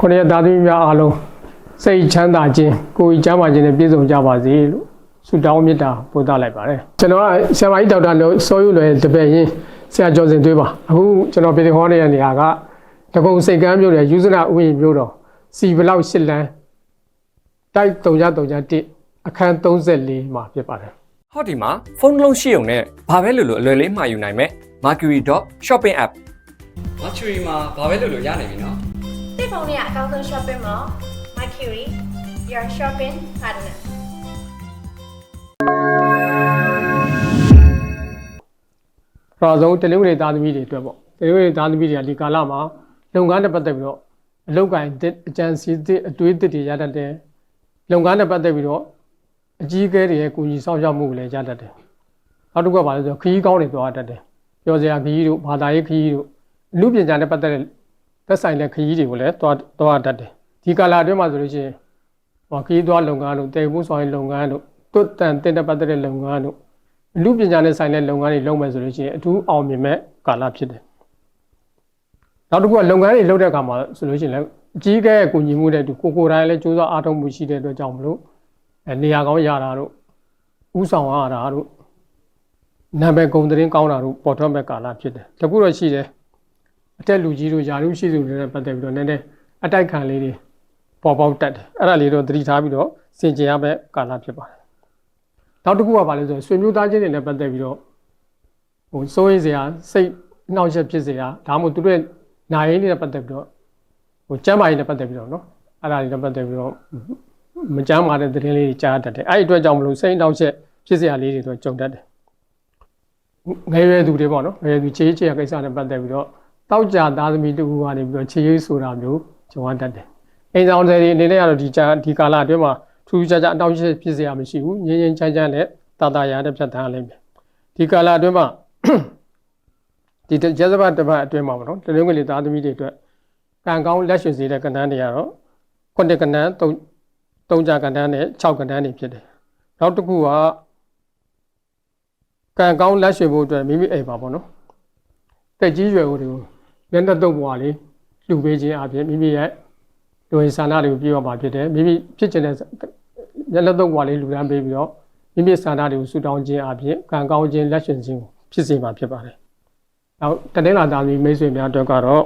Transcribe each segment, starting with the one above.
ခொရသားသမီးများအားလုံးစိတ်ချမ်းသာခြင်းကိုယ်ကြီးချမ်းသာခြင်းနဲ့ပြည့်စုံကြပါစေလို့ဆုတောင်းမေတ္တာပို့သလိုက်ပါတယ်ကျွန်တော်ကဆရာမကြီးဒေါက်တာလို့စောယူလွယ်တပည့်ရင်ဆရာကျော်စင်သွေးပါအခုကျွန်တော်ပြည်သူဟောနေတဲ့နေရာကတကုံစိတ်ကမ်းမြို့နယ်ယူဇနာဥယျာဉ်မြို့တော်စီဘလောက်ရှစ်လန်းတိုက်331အခန်း34မှာဖြစ်ပါတယ်ဟောဒီမှာဖုန်းတစ်လုံးရှိုံနဲ့ဘာပဲလို့လို့အလွယ်လေးမှာယူနိုင်မယ် Mercury.shopping app Mercury မှာဘာပဲလုပ်လို့ရနိုင်ပြီနော် တိတ်ဖုန်းလေးကအကောင်းဆုံး shopping mall Mercury your shopping partner ပထမဆုံးတလင်းဝင်သားသမီးတွေအတွက်ပေါ့တလင်းဝင်သားသမီးတွေကဒီကာလမှာလုပ်ငန်းနဲ့ပတ်သက်ပြီးတော့အလုပ်ကိုင်တစ်အကြံစီတစ်အတွေးတစ်တွေရတတ်တယ်လုပ်ငန်းနဲ့ပတ်သက်ပြီးတော့အကြီးအကဲတွေရဲ့ကူညီဆောင်ရှောက်မှုကိုလည်းရတတ်တယ်နောက်တစ်ခုကဘာလဲဆိုတော့ခရီးကောင်းတွေသွားတတ်တယ်ပြောစရာခရီးတို့ဘာသာရေးခရီးတို့အမှုပညာနဲ့ပတ်သက်တဲ့ သက်ဆိုင်တဲ့ခရီးတွေကိုလည်းသွားသွားတတ်တယ်ဒီကာလအတွင်းမှာဆိုလို့ရှိရင်ဟောခရီးသွားလုပ်ငန်းတို့တည်မှုဆောင်ရေးလုပ်ငန်းတို့တွတ်တန်တင်တဲ့ပတ်သက်တဲ့လုပ်ငန်းတို့အမှုပညာနဲ့ဆိုင်တဲ့လုပ်ငန်းတွေလုပ်မယ်ဆိုလို့ရှိရင်အထူးအောင်မြင်မဲ့ကာလဖြစ်တယ်။နောက်တစ်ခုကလုပ်ငန်းတွေလုပ်တဲ့အခါမှာဆိုလို့ရှိရင်လည်းအကြီးအကဲရဲ့ကူညီမှုတဲ့သူကိုကိုယ်တိုင်လည်းစူးစမ်းအားထုတ်မှုရှိတဲ့အတွက်ကြောင့်မလို့အဲနေရာကောင်းရတာတို့ဥဆောင်ရတာတို့နာမည်ဂုဏ်သတင်းကောင်းတာတို့ပေါ်ထွက်မဲ့ကာလဖြစ်တယ်။တခုတော့ရှိတယ် အတက်လူကြီးတို့ယာရုရှိသူတွေနဲ့ပတ်သက်ပြီးတော့နည်းနည်းအတိုက်ခံလေးတွေပေါ်ပေါက်တတ်တယ်။အဲ့ဒါလေးတော့သတိထားပြီးတော့စင်ကြင်ရမဲ့ကာလဖြစ်ပါတယ်။နောက်တစ်ခုကဘာလဲဆိုရင်ဆွေမျိုးသားချင်းတွေနဲ့ပတ်သက်ပြီးတော့ဟိုစိုးရိမ်စရာစိတ်နှောက်ယှက်ဖြစ်စရာဒါမှမဟုတ်သူတို့ရဲ့နာရင်းတွေနဲ့ပတ်သက်ပြီးတော့ဟိုကျမ်းမာရေးနဲ့ပတ်သက်ပြီးတော့နော်အဲ့ဒါတွေနဲ့ပတ်သက်ပြီးတော့မကျမ်းမာတဲ့သတင်းလေးတွေကြားတတ်တယ်အဲ့ဒီအတွက်ကြောင့်မလို့စိတ်နှောက်ယှက်ဖြစ်စရာလေးတွေတော့ကြုံတတ်တယ်ငယ်ရွယ်သူတွေပေါ့နော်ငယ်ရွယ်သူခြေချေကိစ္စနဲ့ပတ်သက်ပြီးတော့ တောက်ကြသားသမီးတူကနေပြီးတော့ခြေရွေးဆိုတာမျိုးကြုံရတတ်တယ်အိမ်ဆောင်တွေအနေနဲ့ကတော့ဒီကြာဒီကာလအတွင်းမှာထူးခြားခြားအတောင့်အယှက်ဖြစ်စရာမရှိဘူးငြင်းငြင်းချမ်းချမ်းနဲ့တာတာရာတဲ့ဖြတ်တန်းလိမ့်မယ်ဒီကာလအတွင်းမှာဒီကျဇဘတပတ်အတွင်းမှာပေါ့နော်တလုံးကလေးသားသမီးတွေအတွက်ကံကောင်းလက်ရွှေစေတဲ့ကဏ္ဍတွေကတော့ခုနှစ်ကဏ္ဍသုံးသုံးကြကဏ္ဍနဲ့6ကဏ္ဍတွေဖြစ်တယ်နောက်တစ်ခုကကံကောင်းလက်ရွှေဖို့အတွက်မိမိအိမ်ပါပေါ့နော်တက်ကြီးရွယ်ကိုတွေကို လက်သက်တုပ်ဘွားလေးလှူပေးခြင်းအပြင်မိမိရဲ့လူဝင်ဆန္ဒတွေကိုပြည့်ဝမှာဖြစ်တယ်မိမိဖြစ်ချင်တဲ့မျက်လက်တော့ဘွားလေးလူတန်းပေးပြီးတော့မိမိဆန္ဒတွေကိုဆူတောင်းခြင်းအပြင်ကံကောင်းခြင်းလက်ရှင်ခြင်းကိုဖြစ်စေမှာဖြစ်ပါတယ်။နောက်တနင်္လာသားသမီးမိတ်ဆွေများအတွက်ကတော့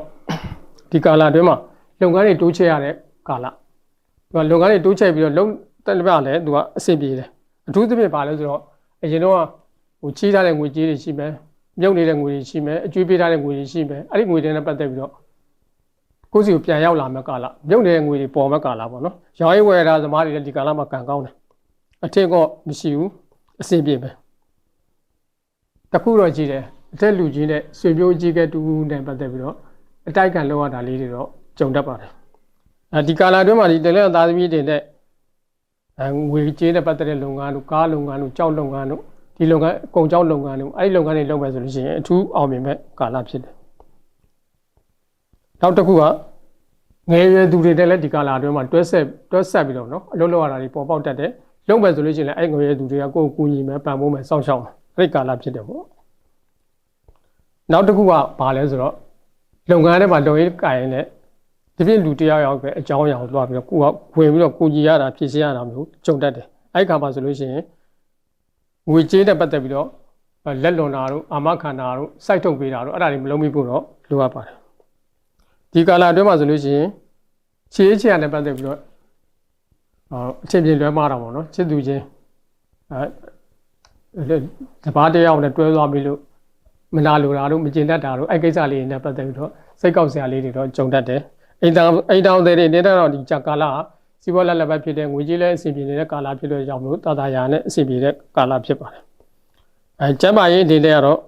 ဒီကာလအတွင်းမှာလုပ်ငန်းတွေတိုးချဲ့ရတဲ့ကာလ။သူကလုပ်ငန်းတွေတိုးချဲ့ပြီးတော့လုံတက်ပြလည်းသူကအဆင်ပြေတယ်။အထူးသဖြင့်ပါလဲဆိုတော့အရင်တော့ဟိုချီးထားတဲ့ငွေကြေးတွေရှိမယ်။ မြုပ်နေတဲ့ငွေတွေရှိမယ်။အကျွေးပေးထားတဲ့ငွေတွေရှိမယ်။အဲ့ဒီငွေတွေနဲ့ပတ်သက်ပြီးတော့ကိုယ့်စီကိုပြန်ရောက်လာမဲ့ကာလမြုပ်နေတဲ့ငွေတွေပေါ်မဲ့ကာလပေါ့နော်။ရောင်းရေးဝယ်တာသမားတွေလည်းဒီကာလမှာကံကောင်းတယ်။အထင်ကောမရှိဘူးအဆင်ပြေပဲ။တခုတော့ကြည့်တယ်အထက်လူကြီးနဲ့ဆွေမျိုးကြီးကတူနဲ့ပတ်သက်ပြီးတော့အတိုက်ခံလောက်ရတာလေးတွေတော့ကြုံတတ်ပါတယ်။အဲဒီကာလအတွင်းမှာဒီတလဲသားသမီးတွေနဲ့အဲငွေကြေးနဲ့ပတ်သက်တဲ့လုပ်ငန်းတို့ကားလုပ်ငန်းတို့ကြောက်လုပ်ငန်းတို့ ဒီလုပ်ငန်းအကုန်ကြောက်လုပ်ငန်းတို့အဲဒီလုပ်ငန်းတွေလုပ်မယ်ဆိုလို့ရှိရင်အထူးအောင်မြင်မဲ့ကာလဖြစ်တယ်။နောက်တစ်ခုကငယ်ရွယ်သူတွေနဲ့လည်းဒီကာလအတွင်းမှာတွဲဆက်တွဲဆက်ပြီးတော့နော်အလုပ်လုပ်ရတာတွေပေါ်ပေါက်တတ်တယ်။လုပ်မယ်ဆိုလို့ရှိရင်လည်းအဲ့ငယ်ရွယ်သူတွေကကိုယ်ကိုကူညီမယ်ပံ့ပိုးမယ်စောင့်ရှောက်မယ်အဲ့ဒီကာလဖြစ်တယ်ပေါ့။နောက်တစ်ခုကဘာလဲဆိုတော့လုပ်ငန်းထဲမှာလုံရေးကိုင်နဲ့ဒီပြင်လူတယောက်ယောက်ပဲအကြောင်းအရာကိုသွားပြီးတော့ကိုကဝင်ပြီးတော့ကိုကြီးရတာဖြစ်စေရတာမျိုးကြုံတတ်တယ်။အဲ့ဒီခါမှာဆိုလို့ရှိရင် ငွေကြေးနဲ့ပတ်သက်ပြီးတော့လက်လွန်တာတို့အာမခံတာတို့စိုက်ထုတ်ပေးတာတို့အဲ့ဒါတွေမလုံးမိဖို့တော့လိုအပ်ပါတယ်။ဒီကာလအတွင်းမှာဆိုလို့ရှိရင်ခြေချရနဲ့ပတ်သက်ပြီးတော့အော်အချင်းချင်းလွဲမှားတာပေါ့နော်ချစ်သူချင်းအဲတပားတယောက်နဲ့တွဲသွားပြီလို့မနာလိုတာတို့မကျင်တတ်တာတို့အဲ့ကိစ္စလေးတွေနဲ့ပတ်သက်ပြီးတော့စိတ်ကောက်စရာလေးတွေတော့ကြုံတတ်တယ်အိမ်တောင်အိမ်တောင်တွေနေတော့ဒီကြာကာလက စီးပွားလက်လက်ပဲဖြစ်တဲ့ငွေကြေးလည်းအဆင်ပြေနေတဲ့ကာလဖြစ်လို့ကြောင့်မလို့တာတာယာနဲ့အဆင်ပြေတဲ့ကာလဖြစ်ပါတယ်အဲကျမ်းမာရေးအနေနဲ့ကတော့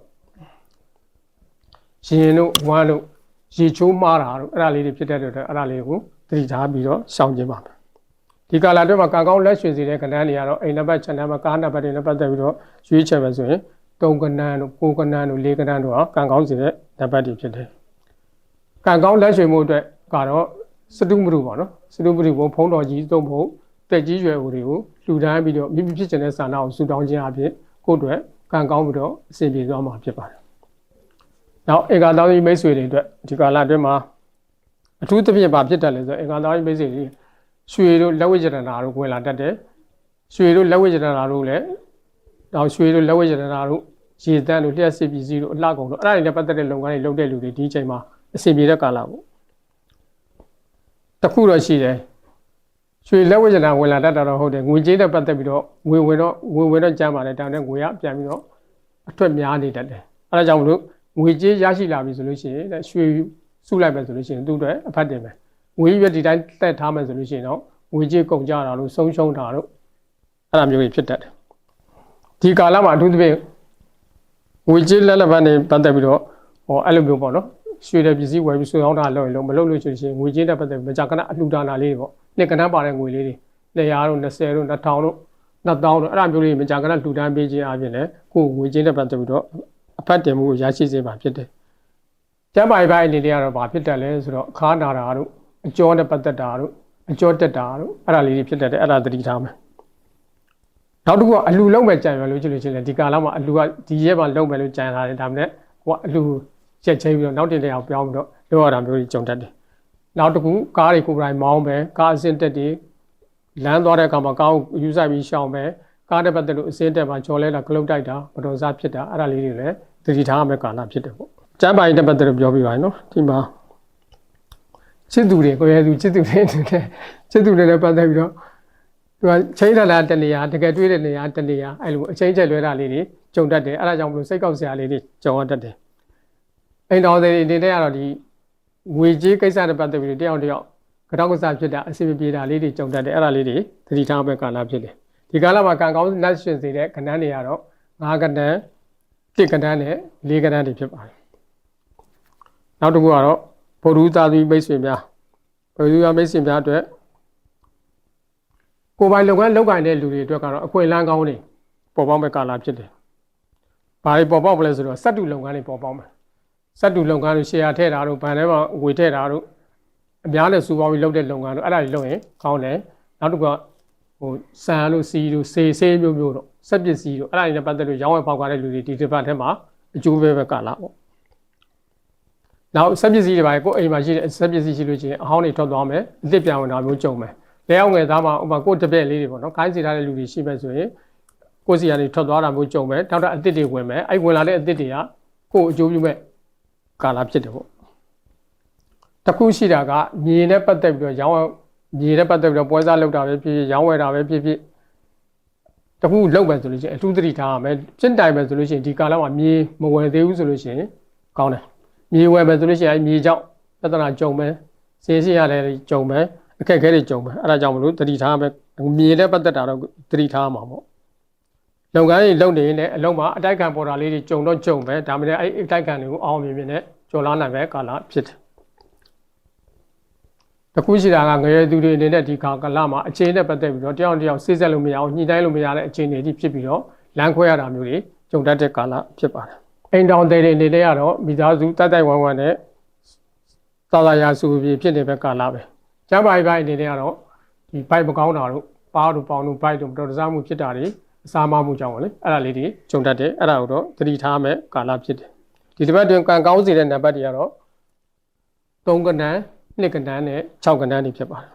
ရှင်တို့ဝမ်းတို့ရေချိုးမှားတာတို့အဲ့ဒါလေးတွေဖြစ်တဲ့အတွက်အဲ့ဒါလေးကိုသတိထားပြီးတော့ရှောင်ကျဉ်ပါမယ်ဒီကာလအတွင်းမှာကံကောင်းလက်ရွှေစီတဲ့ကဏ္ဍတွေကတော့အိမ်နံပါတ်6နံပါတ်9နံပါတ်တွေနဲ့ပတ်သက်ပြီးတော့ရွေးချယ်ပဲဆိုရင်3ကဏ္ဍတို့9ကဏ္ဍတို့4ကဏ္ဍတို့ဟာကံကောင်းစီတဲ့နံပါတ်တွေဖြစ်တယ်ကံကောင်းလက်ရွှေမှုအတွက်ကတော့ စတုမရုပေါ့နော်စတုမရုဘုံဖုံးတော်ကြီးသုံးဖို့တက်ကြီးရွယ်ဦးတွေကိုလှူဒန်းပြီးတော့မိမိဖြစ်ချင်တဲ့ဆန္ဒကိုဆူတောင်းခြင်းအပြင်ကိုယ့်အတွက်ကံကောင်းပြီးတော့အစီအပြေသွားမှာဖြစ်ပါတယ်နောက်ဧကသားသမီးမိတ်ဆွေတွေအတွက်ဒီကာလအတွင်းမှာအထူးသဖြင့်ဘာဖြစ်တတ်လဲဆိုတော့အင်္ဂါသားကြီးမိတ်ဆွေတွေရွှေတို့လက်ဝိကျရဏတို့ဝင်လာတတ်တယ်ရွှေတို့လက်ဝိကျရဏတို့လည်းတော့ရွှေတို့လက်ဝိကျရဏတို့ရေတန်းတို့လျှက်စစ်ပစ္စည်းတို့အလှကုန်တို့အဲ့ဒါတွေနဲ့ပတ်သက်တဲ့လုပ်ငန်းတွေလုပ်တဲ့လူတွေဒီအချိန်မှာအဆင်ပြေတဲ့ကာလပေါ့ တစ်ခုတော့ရှိတယ်ရွှေလက်ဝိကျရဏဝင်လာတတ်တာတော့ဟုတ်တယ်ငွေကြေးနဲ့ပတ်သက်ပြီးတော့ငွေဝင်တော့ငွေဝင်တော့ကျမ်းပါတယ်ဒါနဲ့ငွေကပြန်ပြီးတော့အထွက်များနေတတ်တယ်အဲ့ဒါကြောင့်မလို့ငွေကြေးရရှိလာပြီဆိုလို့ရှိရင်တဲ့ရွှေစုလိုက်မယ်ဆိုလို့ရှိရင်သူ့အတွက်အဖတ်တင်မယ်ငွေရွက်ဒီတိုင်းတက်ထားမယ်ဆိုလို့ရှိရင်တော့ငွေကြေးကုန်ကြတာလို့ဆုံးရှုံးတာလို့အဲ့ဒါမျိုးတွေဖြစ်တတ်တယ်ဒီကာလမှာအထူးသဖြင့်ငွေကြေးလက်လက်ပန်းတွေပတ်သက်ပြီးတော့ဟောအဲ့လိုမျိုးပေါ့နော် ရွှေတဲ့ပစ္စည်းဝယ်ပြီးဆွေးအောင်တာလုပ်ရင်လို့မလုပ်လို့ရှိရင်ငွေကြေးနဲ့ပတ်သက်ပြီးမကြာခဏအလှူဒါနာလေးတွေပေါ့နှစ်ကဏ္ဍပါတဲ့ငွေလေးတွေ200တို့20တို့2000တို့2000တို့အဲ့ဒါမျိုးလေးမကြာခဏလှူဒန်းပေးခြင်းအပြင်လည်းကိုယ်ငွေကြေးနဲ့ပတ်သက်ပြီးတော့အဖတ်တင်မှုကိုရရှိစေမှာဖြစ်တယ်ကျမ်းပါရီပိုင်းအနေနဲ့ကတော့ဘာဖြစ်တတ်လဲဆိုတော့အခါနာတာတို့အကျော်နဲ့ပတ်သက်တာတို့အကျော်တက်တာတို့အဲ့ဒါလေးတွေဖြစ်တတ်တယ်အဲ့ဒါသတိထားမယ်နောက်တစ်ခုကအလူလုံးပဲကြံရလို့ကြည့်လို့ချင်းလေဒီကာလမှာအလူကဒီရက်မှာလုံးပဲလို့ကြံထားတယ်ဒါမှမဟုတ်ဟိုကအလူ ချက်ချင်းပြီးတော့နောက်တင်တဲ့အောင်ပြောင်းပြီးတော့လောက်ရတာမျိုးကြီးကြုံတတ်တယ်နောက်တစ်ခုကားတွေကိုယ်တိုင်မောင်းပဲကားအစင်းတက်တွေလမ်းသွားတဲ့အခါမှာကားကိုယူဆိုင်ပြီးရှောင်ပဲကားတဲ့ပတ်သက်လို့အစင်းတက်မှာကြော်လဲတာကလုတ်တိုက်တာမတော်စားဖြစ်တာအဲ့ဒါလေးတွေလည်းသတိထားရမယ့်ကာလဖြစ်တယ်ပေါ့ကျမ်းပါရင်တဲ့ပတ်သက်လို့ပြောပြပါရနော်ဒီမှာချစ်သူတွေကိုယ်ရည်သူချစ်သူတွေနဲ့ချစ်သူတွေနဲ့ပတ်သက်ပြီးတော့သူကချိန်ထလာတနေရာတကယ်တွေးတဲ့နေရာတနေရာအဲ့လိုအချိန်ချက်လွဲတာလေးတွေကြုံတတ်တယ်အဲ့ဒါကြောင့်မလို့စိတ်ကောက်စရာလေးတွေကြုံရတတ်တယ် အိမ်တော်တွေအနေနဲ့ကတော့ဒီငွေကြေးကိစ္စနဲ့ပတ်သက်ပြီးတယောက်တစ်ယောက်ကြောက်ကစားဖြစ်တာအစီအပြေတာလေးတွေကြုံတတ်တယ်အဲ့ဒါလေးတွေသတိထားမဲ့ကာလဖြစ်တယ်ဒီကာလမှာကံကောင်းနတ်ရှင်စေတဲ့ခဏန်းတွေကတော့ငါးကဏ္ဍတစ်ကဏ္ဍနဲ့လေးကဏ္ဍတွေဖြစ်ပါတယ်နောက်တစ်ခုကတော့ဘုရုသာသီမိတ်ဆွေများဘုရုသာမိတ်ဆွေများအတွက်ကိုယ်ပိုင်လုပ်ငန်းလုပ်ကိုင်တဲ့လူတွေအတွက်ကတော့အခွင့်အလမ်းကောင်းတွေပေါ်ပေါက်မဲ့ကာလဖြစ်တယ်။ဘာတွေပေါ်ပေါက်မလဲဆိုတော့စက်တူလုပ်ငန်းတွေပေါ်ပေါက်မယ်။ စက်တူလုပ်ငန်းတွေရှယ်ယာထည့်တာတို့ဗန်ထဲမှာငွေထည့်တာတို့အများနဲ့စုပေါင်းပြီးလုပ်တဲ့လုပ်ငန်းတို့အဲ့ဒါတွေလုပ်ရင်ကောင်းတယ်။နောက်တစ်ခုကဟိုဆန်တို့စီတို့စေဆေးမျိုးမျိုးတို့စက်ပစ္စည်းတို့အဲ့ဒါတွေနဲ့ပတ်သက်လို့ရောင်းဝယ်ဖောက်ကားတဲ့လူတွေဒီတစ်ပတ်ထဲမှာအကျိုးပဲပဲကာလပေါ့။နောက်စက်ပစ္စည်းတွေပါကိုယ်အိမ်မှာရှိတဲ့စက်ပစ္စည်းရှိလို့ရှိရင်အဟောင်းတွေထွက်သွားမယ်အစ်စ်ပြောင်းဝင်တာမျိုးကြုံမယ်။လဲအောင်ငယ်သားမှာဥပမာကိုယ်တပည့်လေးတွေပေါ့နော်ခိုင်းစီထားတဲ့လူတွေရှိမဲ့ဆိုရင်ကိုယ်စီကနေထွက်သွားတာမျိုးကြုံမယ်တောက်တာအစ်စ်တွေဝင်မယ်အဲ့ဝင်လာတဲ့အစ်စ်တွေကကိုယ်အကျိုးပြုမဲ့ ကာလဖြစ်တယ်ပေါ့တစ်ခုရှိတာကမြေနဲ့ပတ်သက်ပြီးတော့ရောင်းမြေနဲ့ပတ်သက်ပြီးတော့ပွဲစားလုပ်တာပဲဖြစ်ဖြစ်ရောင်းဝယ်တာပဲဖြစ်ဖြစ်တစ်ခုလုပ်မယ်ဆိုလို့ရှိရင်အထူးသတိထားရမယ်ဖြစ်တိုင်မယ်ဆိုလို့ရှိရင်ဒီကာလမှာမြေမဝယ်သေးဘူးဆိုလို့ရှိရင်ကောင်းတယ်မြေဝယ်မယ်ဆိုလို့ရှိရင်အဲ့မြေကြောင့်ပြဿနာကြုံမယ်စင်းစင်းရတယ်ကြုံမယ်အခက်အခဲတွေကြုံမယ်အဲ့ဒါကြောင့်မလို့တတိထားမယ်မြေနဲ့ပတ်သက်တာတော့တတိထားမှာပေါ့ လုပ်ငန်းကြီးလုပ်နေရင်လည်းအလုံးမှာအတိုက်ခံပေါ်တာလေးတွေကြုံတော့ကြုံပဲဒါမှလည်းအဲ့အတိုက်ခံတွေကိုအောင်မြင်မြင်နဲ့ကျော်လာနိုင်ပဲကာလဖြစ်တယ်တခုရှိတာကငရေသူတွေအနေနဲ့ဒီကာကလမှာအခြေနဲ့ပတ်သက်ပြီးတော့တယောက်တစ်ယောက်စိစက်လို့မရအောင်ညှိနှိုင်းလို့မရတဲ့အခြေအနေတွေဖြစ်ပြီးတော့လမ်းခွဲရတာမျိုးတွေကြုံတတ်တဲ့ကာလဖြစ်ပါတယ်အိမ်တောင်တွေတွေအနေနဲ့ကတော့မိသားစုတိုက်တိုက်ဝမ်ဝမ်နဲ့သာသာရာစုပြီးဖြစ်နေတဲ့ကာလပဲကျမ်းပါရီပိုင်းအနေနဲ့ကတော့ဒီဘိုက်မကောင်းတာတို့ပါတို့ပေါင်းတို့ဘိုက်တို့မတော်တဆမှုဖြစ်တာတွေ အစာမမှုကြောင့်ပါလေအဲ့ဒါလေးတွေဂျုံတတ်တယ်အဲ့ဒါကိုတော့သတိထားမယ်ကာလဖြစ်တယ်ဒီတစ်ပတ်တွင်ကံကောင်းစေတဲ့နံပါတ်တွေကတော့3ကဏ္ဍ2ကဏ္ဍနဲ့6ကဏ္ဍတွေဖြစ်ပါတယ်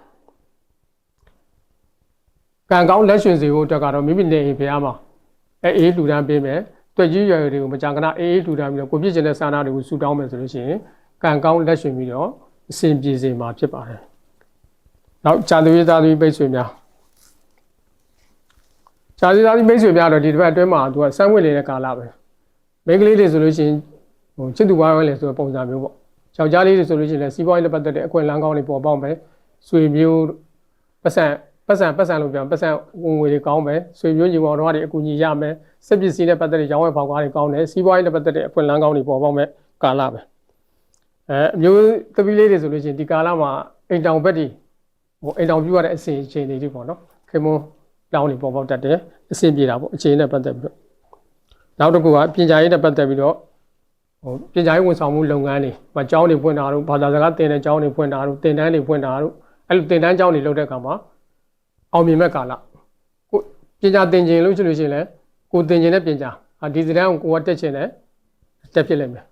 ကံကောင်းလက်ရှင်စီဖို့အတွက်ကတော့မိမိနေအိမ်ဖျားမှာအဲအေးလူတန်းပေးမယ်တွေ့ကြီးရွယ်တွေကိုမကြာခဏအေးအေးလူတန်းပြီးတော့ကိုပြည့်ကျင်တဲ့စာနာတွေကိုဆူတောင်းမယ်ဆိုလို့ရှိရင်ကံကောင်းလက်ရှင်ပြီးတော့အစဉ်ပြေစေမှာဖြစ်ပါတယ်နောက်ဇာတိရေးသားသမီးပိတ်ဆွေများ ဇာတိသားသမီးပိတ်ဆွေများတော့ဒီတစ်ပတ်အတွင်းမှာသူကစမ်းဝင်နေတဲ့ကာလပဲမိန်းကလေးတွေဆိုလို့ရှိရင်ဟိုချစ်သူဝိုင်းဝဲလေဆိုတဲ့ပုံစံမျိုးပေါ့ယောက်ျားလေးတွေဆိုလို့ရှိရင်လည်းစီးပွားရေးနဲ့ပတ်သက်တဲ့အခွင့်အလမ်းကောင်းတွေပေါ်ပေါက်မယ်ဆွေမျိုးပတ်စံပတ်စံပတ်စံလို့ပြောပတ်စံဝင်ငွေတွေကောင်းမယ်ဆွေမျိုးညီမောင်တို့တွေအကူအညီရမယ်စက်ပစ္စည်းနဲ့ပတ်သက်တဲ့ရောင်းဝယ်ဖောက်ကားတွေကောင်းတယ်စီးပွားရေးနဲ့ပတ်သက်တဲ့အခွင့်အလမ်းကောင်းတွေပေါ်ပေါက်မယ်ကာလပဲအဲအမျိုးသမီးလေးတွေဆိုလို့ရှိရင်ဒီကာလမှာအိမ်တောင်ဘက်တွေဟိုအိမ်တော်ပြုရတဲ့အစီအချိန်တွေဒီပေါ့နော်ခင်မွန်း လောင်းနေပေါ်ပေါက်တတ်တယ်အဆင်ပြေတာပေါ့အချိန်နဲ့ပတ်သက်ပြီးတော့နောက်တစ်ခုကပညာရေးနဲ့ပတ်သက်ပြီးတော့ဟိုပညာရေးဝန်ဆောင်မှုလုပ်ငန်းတွေမကျောင်းတွေဖွင့်တာတို့ဘာသာစကားသင်တဲ့ကျောင်းတွေဖွင့်တာတို့သင်တန်းတွေဖွင့်တာတို့အဲ့လိုသင်တန်းကျောင်းတွေလုပ်တဲ့အခါမှာအောင်မြင်မဲ့ကာလကိုပညာသင်ခြင်းလို့ရှိလို့ရှိရင်လည်းကိုသင်ခြင်းနဲ့ပညာဟာဒီစတန်းကိုကိုကတက်ခြင်းနဲ့တက်ဖြစ်လိမ့်မယ်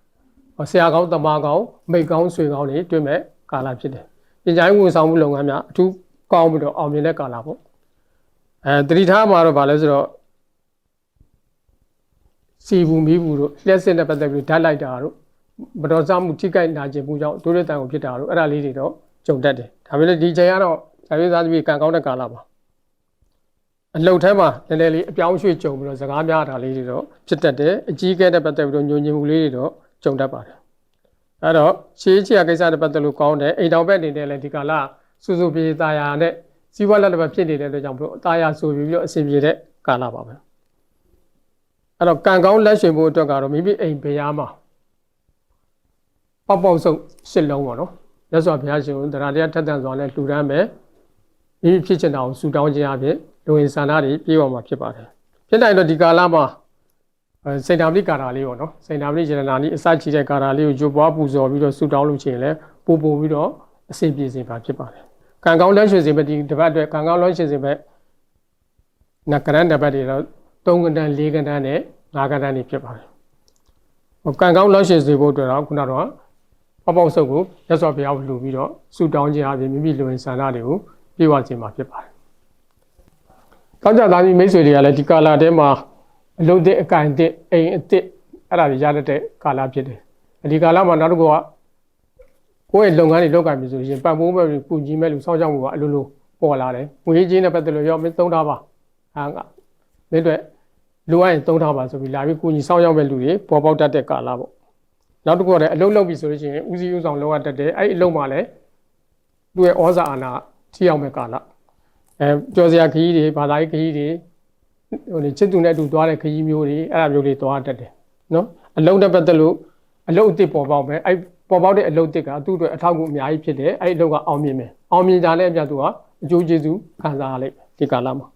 ဟောဆရာကောင်းတမကောင်းမိတ်ကောင်းဆွေကောင်းတွေတွေ့မဲ့ကာလဖြစ်တယ်ပညာရေးဝန်ဆောင်မှုလုပ်ငန်းများအထူးကောင်းပြီးတော့အောင်မြင်တဲ့ကာလပေါ့ အဲတတိထားမှာတော့ဗာလဲဆိုတော့စီဘူးမီးဘူးတို့လျှက်စစ်နဲ့ပတ်သက်ပြီးဓာတ်လိုက်တာတို့မတော်စားမှုထိခိုက်နာကျင်မှုကြောင့်ဒုရတန်ကိုဖြစ်တာတို့အဲ့ဒါလေးတွေတော့ကြုံတတ်တယ်ဒါပေမဲ့ဒီချိန်ကတော့ဇာတိသားသမီးကံကောင်းတဲ့ကာလပါအလုတ်ထဲမှာနည်းနည်းလေးအပြောင်းအရွှေ့ကြုံပြီးတော့စကားများတာလေးတွေတော့ဖြစ်တတ်တယ်အကြီးအကဲနဲ့ပတ်သက်ပြီးတော့ညှို့ညင်မှုလေးတွေတော့ကြုံတတ်ပါတယ်အဲ့တော့ရှေးချရာကိစ္စနဲ့ပတ်သက်လို့ကောင်းတယ်အိမ်တော်ဘက်အနေနဲ့လည်းဒီကာလစူစူပြေးသားယာနဲ့ စီးပွားလက်တစ်ပတ်ဖြစ်နေတဲ့အတွက်ကြောင့်ဘလို့တာယာဆိုပြီးပြီးတော့အဆင်ပြေတဲ့ကာလပါပဲအဲ့တော့ကံကောင်းလက်ရှင်ဖို့အတွက်ကတော့မိမိအိမ်ဘုရားမှာပေါက်ပေါက်ဆုပ်ရှစ်လုံးပေါ့နော်မြတ်စွာဘုရားရှင်ကိုတရားတရားထက်သန်စွာနဲ့လှူဒန်းမယ်မိမိဖြစ်ချင်တာကိုဆူတောင်းခြင်းအပြင်လူဝင်ဆန္ဒတွေပြေဝမှာဖြစ်ပါတယ်ဖြစ်နိုင်တော့ဒီကာလမှာအဲစိတ်ဓာမိကာရာလေးပေါ့နော်စိတ်ဓာမိရတနာလေးအစချီတဲ့ကာရာလေးကိုကြိုးပွားပူဇော်ပြီးတော့ဆူတောင်းလို့ရှိရင်လည်းပို့ပို့ပြီးတော့အဆင်ပြေစေပါဖြစ်ပါတယ် ကံကောင်းလက်ရှင်စေပဲဒီတစ်ပတ်အတွက်ကံကောင်းလက်ရှင်စေပဲနကရန်တစ်ပတ်တွေတော့3ကဏ္ဍ4ကဏ္ဍနဲ့5ကဏ္ဍတွေဖြစ်ပါတယ်ဟိုကံကောင်းလက်ရှင်စေဖို့အတွက်တော့ခုနကတော့ပေါပေါဆုပ်ကိုရသော်ဘုရားကိုလှူပြီးတော့ဆူတောင်းခြင်းအပြင်မိမိလူဝင်ဆန္ဒတွေကိုပြေဝခြင်းမှာဖြစ်ပါတယ်။ကောင်းကြသားကြီးမိတ်ဆွေတွေကလည်းဒီကာလာထဲမှာအလုပ်တဲ့အကင်တဲ့အိမ်အစ်အဲ့ဒါတွေရတတ်တဲ့ကာလဖြစ်တယ်။ဒီကာလမှာနောက်တစ်ခုက ကိုယ့်ရဲ့လုပ်ငန်းတွေလုပ်ကြပြီဆိုရင်ပတ်မိုးမဲ့ပူကြီးမဲ့လူစောင့်ရှောက်မှုကအလိုလိုပေါ်လာတယ်။ငွေကြီးနဲ့ပတ်သက်လို့ရောမင်းသုံးထားပါ။ဟာကမင်းတို့လိုအပ်ရင်သုံးထားပါဆိုပြီးလာပြီးကိုကြီးစောင့်ရှောက်မဲ့လူတွေပေါ်ပေါက်တတ်တဲ့ကာလပေါ့။နောက်တစ်ခုကလည်းအလုပ်လုပ်ပြီဆိုလို့ရှိရင်ဦးစီးဦးဆောင်လုပ်ရတတ်တယ်။အဲ့ဒီအလုပ်မှာလည်းသူ့ရဲ့ဩဇာအာဏာထိရောက်မဲ့ကာလအဲကြော်စရာခကြီးတွေဘာသာရေးခကြီးတွေဟိုနေချစ်သူနဲ့အတူသွားတဲ့ခကြီးမျိုးတွေအဲ့ဒါမျိုးတွေသွားတတ်တယ်နော်အလုံးနဲ့ပတ်သက်လို့အလုံးအစ်စ်ပေါ်ပေါက်မယ်အဲ့ ပေါ်ပေါက်တဲ့အလုံးအစ်စ်ကသူ့အတွက်အထောက်အကူအများကြီးဖြစ်တယ်အဲ့ဒီအလုံးကအောင်မြင်မယ်အောင်မြင်ကြတဲ့အမြတ်သူကအကျိုးကျေးဇူးခံစားရလိမ့်မယ်ဒီကာလမှာ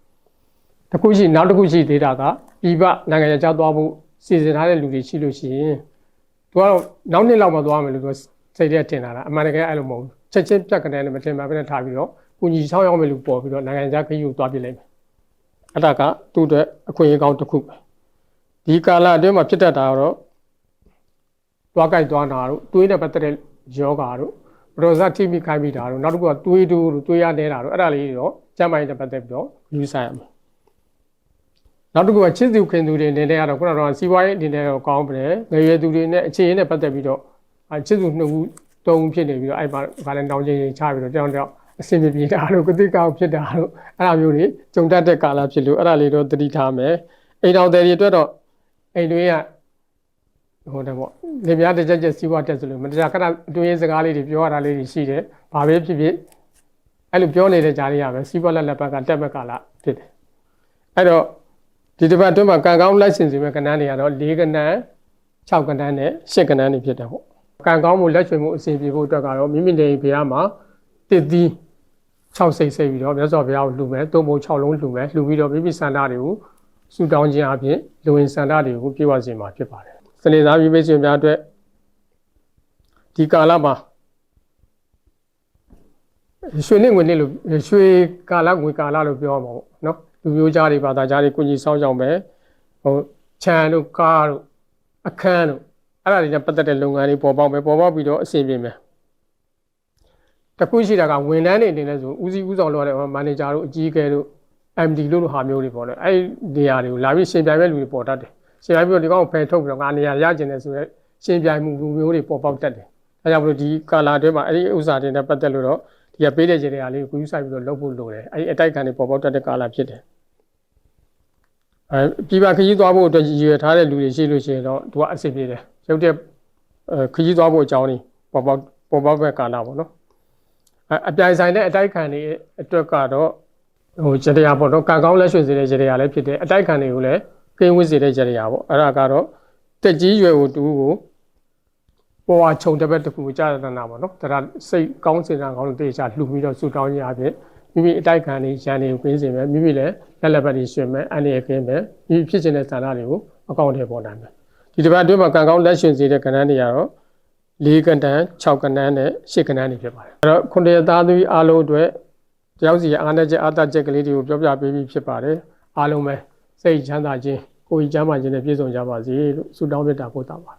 တစ်ခုရှိနောက်တစ်ခုရှိသေးတာကပြည်ပနိုင်ငံခြားသွားဖို့စီစဉ်ထားတဲ့လူတွေရှိလို့ရှိရင်သူကတော့နောက်နှစ်လောက်မှသွားမယ်လို့သူစိတ်ထဲထင်တာလားအမှန်တကယ်အဲ့လိုမဟုတ်ဘူးချက်ချင်းပြက်ကနေလည်းမထင်ပါဘဲနဲ့ထားပြီးတော့ကုညီဆောင်ရောက်မယ်လို့ပေါ်ပြီးတော့နိုင်ငံခြားခရီးကိုသွားပြလိုက်မယ်အဲ့ဒါကသူ့အတွက်အခွင့်အရေးကောင်းတစ်ခုပဲဒီကာလအတွင်းမှာဖြစ်တတ်တာတော့ သွားကြိုက်သွားတာတို့တွေးတဲ့ပတ်သက်တဲ့ယောဂါတို့ပရောဇတ်ထိမိခိုင်းမိတာတို့နောက်တစ်ခုကတွေးတူတို့တွေးရနေတာတို့အဲ့ဒါလေးတွေတော့ကျမ်းမာရေးနဲ့ပတ်သက်ပြီးတော့ယူဆရမယ်နောက်တစ်ခုကချစ်သူခင်သူတွေနေနေရတော့ခုနကတော့စီးပွားရေးအနေနဲ့တော့ကောင်းပါတယ်ငရွယ်သူတွေနဲ့အခြေအနေနဲ့ပတ်သက်ပြီးတော့ချစ်သူနှစ်ဦးသုံးဖြစ်နေပြီးတော့အဲ့မှာဗာလဲတောင်းချင်းချင်းချပြီးတော့တောင်းတောင်းအဆင်မပြေတာတို့ကတိကောက်ဖြစ်တာတို့အဲ့ဒါမျိုးတွေကြုံတတ်တဲ့ကာလဖြစ်လို့အဲ့ဒါလေးတော့သတိထားမယ်အိမ်တော်တယ်တွေအတွက်တော့အိမ်တွေက ဟိုတယ်ပေါ့လေပြားတစ်ချက်ချက်စီးပွားတက်ဆိုလို့မတရားခဏအတွင်းရေးစကားလေးတွေပြောရတာလေးတွေရှိတယ်ဘာပဲဖြစ်ဖြစ်အဲ့လိုပြောနေတဲ့ကြားလေးရပဲစီးပွားလက်လက်ဘက်ကတက်ဘက်ကာလဖြစ်တယ်အဲ့တော့ဒီတစ်ပတ်အတွင်းမှာကံကောင်းလိုက်စင်စီမဲ့ကဏ္ဍတွေကတော့၄ကဏ္ဍ6ကဏ္ဍနဲ့10ကဏ္ဍတွေဖြစ်တယ်ပေါ့ကံကောင်းမှုလက်ချွေမှုအစဉ်ပြေဖို့အတွက်ကတော့မိမိနေဘုရားမှာတစ်သီး6စိတ်စိတ်ပြီးတော့မြတ်စွာဘုရားကိုလှူမယ်သုံးပုံ6လုံးလှူမယ်လှူပြီးတော့မိမိစန္ဒတွေကိုဆူတောင်းခြင်းအပြင်လူဝင်စန္ဒတွေကိုပြေဝစေမှာဖြစ်ပါတယ် စနေသားပြီးမိတ်ဆွေများအတွက်ဒီကာလမှာရွှေနဲ့ငွေနဲ့လို့ရွှေကာလငွေကာလလို့ပြောမှာပေါ့နော်လူမျိုးကြားတွေဘာသာကြားတွေကုညီဆောင်ကြောင်းပဲဟိုခြံတို့ကားတို့အခန်းတို့အဲ့ဒါတွေနဲ့ပတ်သက်တဲ့လုပ်ငန်းတွေပေါ်ပေါက်မယ်ပေါ်ပေါက်ပြီးတော့အဆင်ပြေမယ်တခုရှိတာကဝန်ထမ်းတွေအနေနဲ့ဆိုဦးစီးဦးဆောင်လုပ်ရတဲ့မန်နေဂျာတို့အကြီးအကဲတို့ MD လို့လိုဟာမျိုးတွေပေါ့လေအဲ့ဒီနေရာတွေကိုလာပြီးရှင်ပြိုင်မဲ့လူတွေပေါ်တတ်တယ် ရှင်ပြိုင်ပြီးတော့ဒီကောင်ကိုဖယ်ထုတ်ပြီးတော့ငါနေရာရကျင်တယ်ဆိုရဲရှင်ပြိုင်မှုလူမျိုးတွေပေါ်ပေါက်တတ်တယ်အဲကြောင့်မလို့ဒီကာလာအတွင်းမှာအဲ့ဒီဥစ္စာတွေနဲ့ပတ်သက်လို့တော့ဒီကပေးတဲ့ခြေတွေကလေးကိုယူဆိုင်ပြီးတော့လုပ်ဖို့လိုတယ်အဲ့ဒီအတိုက်ခံတွေပေါ်ပေါက်တတ်တဲ့ကာလာဖြစ်တယ်အဲပြည်ပခရီးသွားဖို့အတွက်ရည်ရွယ်ထားတဲ့လူတွေရှိလို့ရှိရင်တော့သူကအဆင်ပြေတယ်ရုပ်တဲ့အဲခရီးသွားဖို့အကြောင်းတွေပေါ်ပေါက်ပေါ်ပေါက်ပဲကာလာပေါ့နော်အဲအပြိုင်ဆိုင်တဲ့အတိုက်ခံတွေအတွက်ကတော့ဟိုကြတရားပေါ့နော်ကံကောင်းလက်ရွှေစေတဲ့ကြတရားလည်းဖြစ်တယ်အတိုက်ခံတွေကိုလည်း ကိန်းဝစ်စေတဲ့ကြတရားပေါ့အဲ့ဒါကတော့တက်ကြီးရွယ်ကိုတူကိုပေါ်ဝါခြုံတစ်ပတ်တစ်ခုကြာသနာပေါ့နော်ဒါစိတ်ကောင်းစင်တာကောင်းလို့တေချာလှူပြီးတော့ဆူတောင်းရခြင်းမိမိအတိုက်ခံတွေရန်တွေကိုပြင်ဆင်မယ်မိမိလည်းလက်လက်ပတ်တွေရှင်မယ်အနေရခင်းမယ်မိမိဖြစ်ခြင်းတဲ့ဌာနတွေကိုအကောင့်ထဲပေါ်နိုင်မယ်ဒီတစ်ပတ်အတွင်းမှာကံကောင်းလက်ရှင်စေတဲ့ကဏ္ဍတွေကတော့၄ကဏ္ဍ6ကဏ္ဍနဲ့10ကဏ္ဍတွေဖြစ်ပါတယ်အဲ့တော့ခုနှစ်သားသမီးအားလုံးအတွက်တယောက်စီအားနဲ့ချက်အားတချက်ကလေးတွေကိုပြောပြပေးပြီးဖြစ်ပါတယ်အားလုံးပဲစိတ်ချမ်းသာခြင်း ကိုယ်ကြီးချမ်းသာခြင်းနဲ့ပြည့်စုံကြပါစေလို့ဆုတောင်းမေတ္တာပို့တာပါ